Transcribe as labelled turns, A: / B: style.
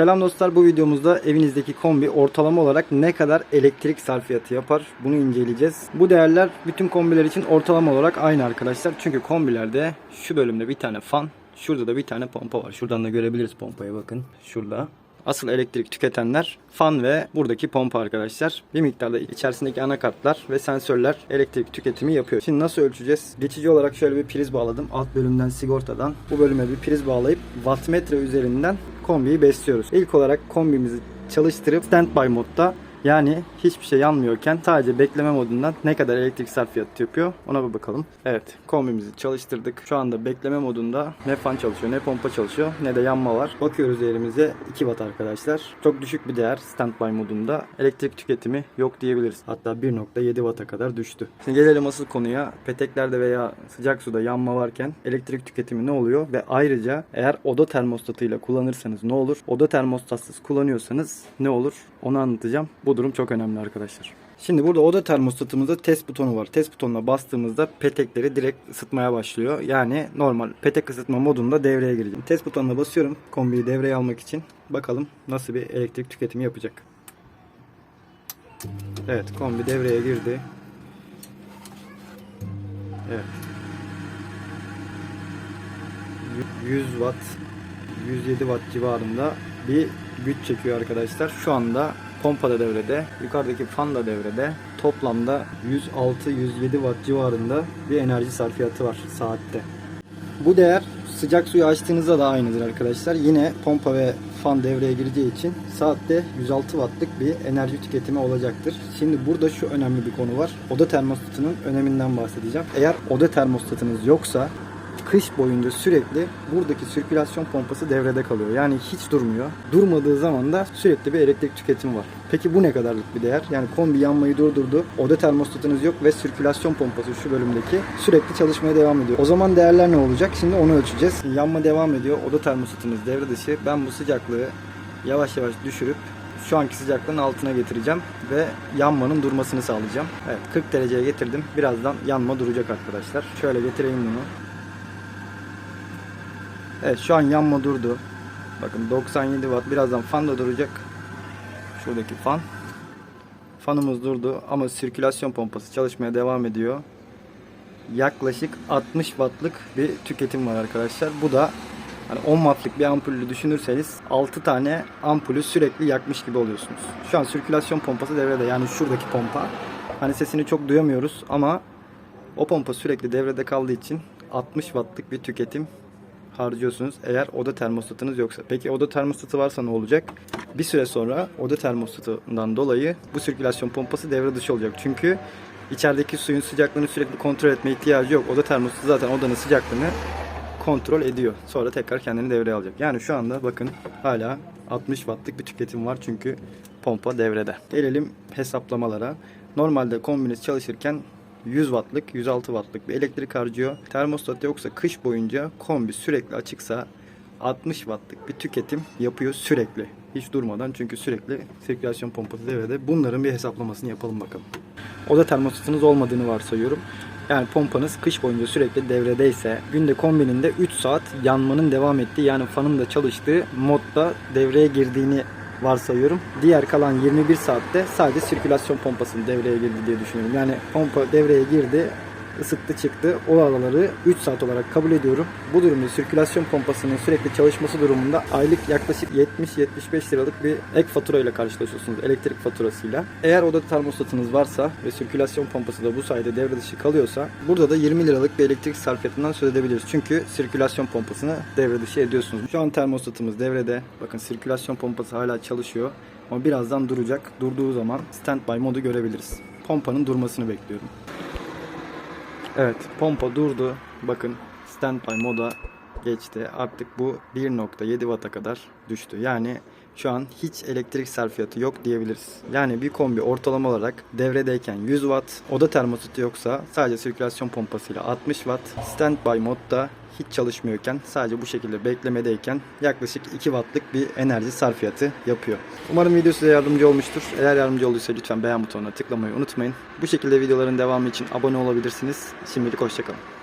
A: Selam dostlar bu videomuzda evinizdeki kombi ortalama olarak ne kadar elektrik sarfiyatı yapar bunu inceleyeceğiz. Bu değerler bütün kombiler için ortalama olarak aynı arkadaşlar. Çünkü kombilerde şu bölümde bir tane fan şurada da bir tane pompa var. Şuradan da görebiliriz pompaya bakın şurada. Asıl elektrik tüketenler fan ve buradaki pompa arkadaşlar. Bir miktarda içerisindeki anakartlar ve sensörler elektrik tüketimi yapıyor. Şimdi nasıl ölçeceğiz? Geçici olarak şöyle bir priz bağladım. Alt bölümden sigortadan bu bölüme bir priz bağlayıp wattmetre üzerinden kombiyi besliyoruz. İlk olarak kombimizi çalıştırıp standby modda yani hiçbir şey yanmıyorken sadece bekleme modundan ne kadar elektrik sarfiyatı yapıyor ona bir bakalım. Evet kombimizi çalıştırdık. Şu anda bekleme modunda ne fan çalışıyor ne pompa çalışıyor ne de yanma var. Bakıyoruz değerimize 2 watt arkadaşlar. Çok düşük bir değer standby modunda. Elektrik tüketimi yok diyebiliriz. Hatta 1.7 watt'a kadar düştü. Şimdi gelelim asıl konuya. Peteklerde veya sıcak suda yanma varken elektrik tüketimi ne oluyor? Ve ayrıca eğer oda termostatıyla kullanırsanız ne olur? Oda termostatsız kullanıyorsanız ne olur? Onu anlatacağım. Bu durum çok önemli arkadaşlar. Şimdi burada oda termostatımızda test butonu var. Test butonuna bastığımızda petekleri direkt ısıtmaya başlıyor. Yani normal petek ısıtma modunda devreye gireceğim. Test butonuna basıyorum kombiyi devreye almak için. Bakalım nasıl bir elektrik tüketimi yapacak. Evet kombi devreye girdi. Evet. 100 watt 107 watt civarında bir güç çekiyor arkadaşlar. Şu anda pompa da devrede, yukarıdaki fan da devrede. Toplamda 106-107 watt civarında bir enerji sarfiyatı var saatte. Bu değer sıcak suyu açtığınızda da aynıdır arkadaşlar. Yine pompa ve fan devreye gireceği için saatte 106 wattlık bir enerji tüketimi olacaktır. Şimdi burada şu önemli bir konu var. Oda termostatının öneminden bahsedeceğim. Eğer oda termostatınız yoksa kış boyunca sürekli buradaki sirkülasyon pompası devrede kalıyor. Yani hiç durmuyor. Durmadığı zaman da sürekli bir elektrik tüketimi var. Peki bu ne kadarlık bir değer? Yani kombi yanmayı durdurdu. Oda termostatınız yok ve sirkülasyon pompası şu bölümdeki sürekli çalışmaya devam ediyor. O zaman değerler ne olacak? Şimdi onu ölçeceğiz. Yanma devam ediyor. Oda termostatınız devre dışı. Ben bu sıcaklığı yavaş yavaş düşürüp şu anki sıcaklığın altına getireceğim ve yanmanın durmasını sağlayacağım. Evet 40 dereceye getirdim. Birazdan yanma duracak arkadaşlar. Şöyle getireyim bunu. Evet şu an yanma durdu. Bakın 97 watt. Birazdan fan da duracak. Şuradaki fan. Fanımız durdu ama sirkülasyon pompası çalışmaya devam ediyor. Yaklaşık 60 wattlık bir tüketim var arkadaşlar. Bu da hani 10 wattlık bir ampulü düşünürseniz 6 tane ampulü sürekli yakmış gibi oluyorsunuz. Şu an sirkülasyon pompası devrede. Yani şuradaki pompa. Hani sesini çok duyamıyoruz ama o pompa sürekli devrede kaldığı için 60 wattlık bir tüketim harcıyorsunuz eğer oda termostatınız yoksa. Peki oda termostatı varsa ne olacak? Bir süre sonra oda termostatından dolayı bu sirkülasyon pompası devre dışı olacak. Çünkü içerideki suyun sıcaklığını sürekli kontrol etme ihtiyacı yok. Oda termostatı zaten odanın sıcaklığını kontrol ediyor. Sonra tekrar kendini devreye alacak. Yani şu anda bakın hala 60 wattlık bir tüketim var çünkü pompa devrede. Gelelim hesaplamalara. Normalde kombiniz çalışırken 100 wattlık, 106 wattlık bir elektrik harcıyor. Termostat yoksa kış boyunca kombi sürekli açıksa 60 wattlık bir tüketim yapıyor sürekli. Hiç durmadan çünkü sürekli sirkülasyon pompası devrede. Bunların bir hesaplamasını yapalım bakalım. Oda termostatınız olmadığını varsayıyorum. Yani pompanız kış boyunca sürekli devredeyse günde kombinin de 3 saat yanmanın devam ettiği yani fanın da çalıştığı modda devreye girdiğini varsayıyorum. Diğer kalan 21 saatte sadece sirkülasyon pompasının devreye girdi diye düşünüyorum. Yani pompa devreye girdi, ısıttı çıktı. O araları 3 saat olarak kabul ediyorum. Bu durumda sirkülasyon pompasının sürekli çalışması durumunda aylık yaklaşık 70-75 liralık bir ek fatura ile karşılaşıyorsunuz elektrik faturasıyla. Eğer oda termostatınız varsa ve sirkülasyon pompası da bu sayede devre dışı kalıyorsa burada da 20 liralık bir elektrik sarfiyatından söz edebiliriz. Çünkü sirkülasyon pompasını devre dışı ediyorsunuz. Şu an termostatımız devrede. Bakın sirkülasyon pompası hala çalışıyor. Ama birazdan duracak. Durduğu zaman standby modu görebiliriz. Pompanın durmasını bekliyorum. Evet pompa durdu. Bakın standby moda geçti. Artık bu 1.7 Watt'a kadar düştü. Yani şu an hiç elektrik sarfiyatı yok diyebiliriz. Yani bir kombi ortalama olarak devredeyken 100 Watt, oda termostatı yoksa sadece sirkülasyon pompasıyla 60 Watt, standby modda hiç çalışmıyorken sadece bu şekilde beklemedeyken yaklaşık 2 wattlık bir enerji sarfiyatı yapıyor. Umarım video size yardımcı olmuştur. Eğer yardımcı olduysa lütfen beğen butonuna tıklamayı unutmayın. Bu şekilde videoların devamı için abone olabilirsiniz. Şimdilik hoşçakalın.